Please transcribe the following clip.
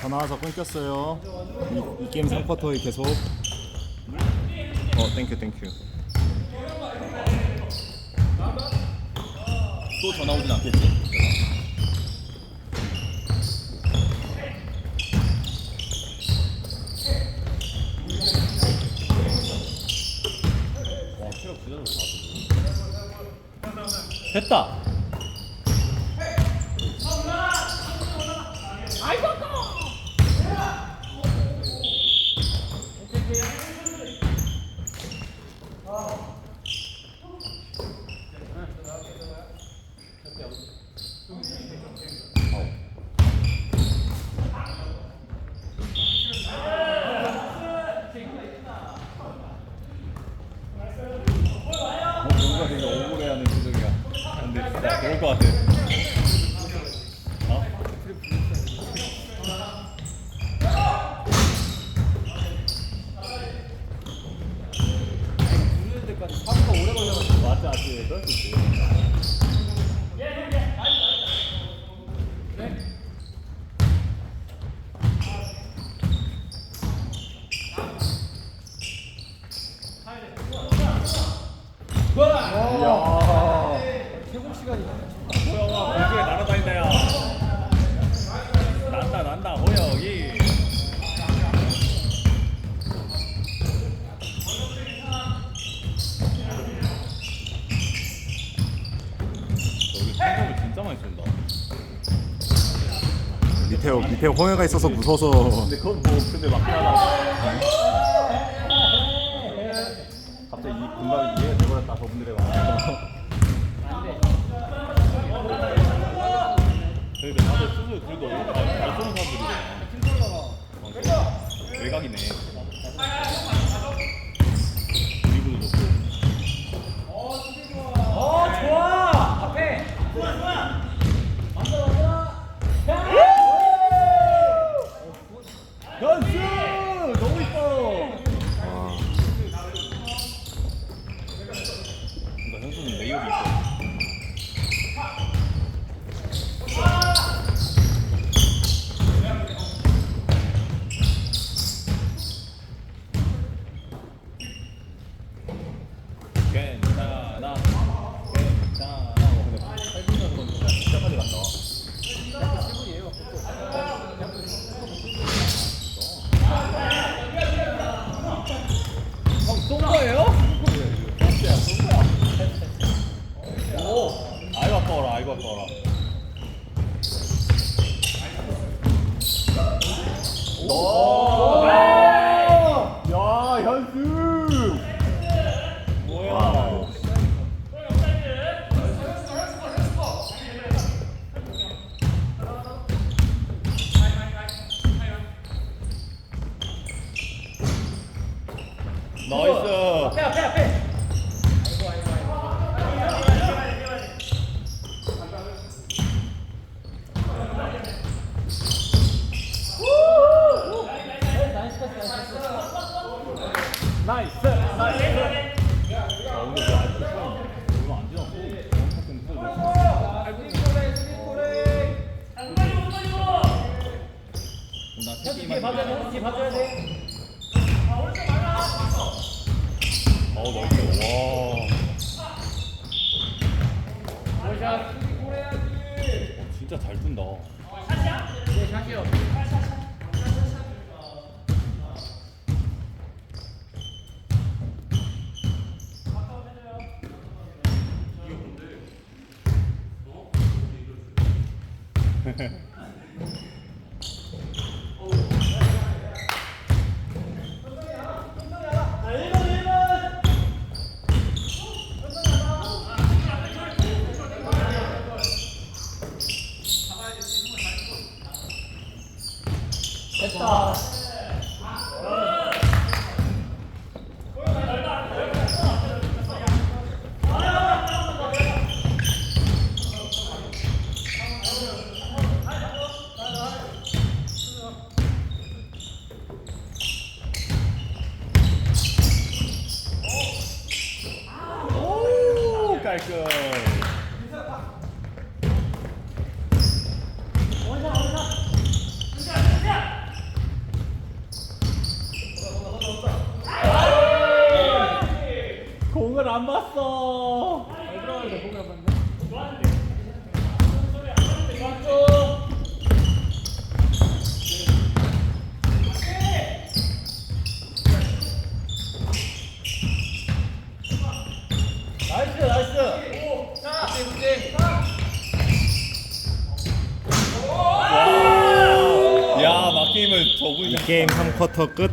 전화 와서 끊겼어요. 이, 이 게임 3쿼터에 계속. 어, 땡큐, 땡큐. 또 전화 오진 않겠지? 좋다. 뭔가 되게 억울해하는 표정이야. 근데 진짜 그럴 것 같아. 어? 부르는 데까지 사고가 오래 걸려가지고 맞지, 맞지. 있지. 밑에, 밑에 홍해가 있어서 무서워서. 근데 그건 뭐 근데 맞긴 하다. 공간이 이해가 돼버렸다 저분들의 말. 그러니까 다들 스스로 그래도 잘 쏘는 사람들이잖아. 외곽이네. 드리블도 좋고. 어 좋아 앞에 현수 너무 이뻐. 아, 그러니까 현수는 레이업이 있어. 괜찮아, 괜찮아. 근데 8분이라서 그런지 진짜 빨리 간다. 쏜 거예요? 야, 현수! 뭐야? 나이스! 앞에 앞에 앞에 나이스! 뒤에 봐줘야 돼 뒤에 봐줘야 돼 어우 나이스 와 원샷 어, 진짜 잘 뜬다 네 샷이요 깔끔. 공을 안 봤어. 잘 들어가는데 공을 안 봤네. 야 막힘을 저분이. 이 게임 3쿼터 끝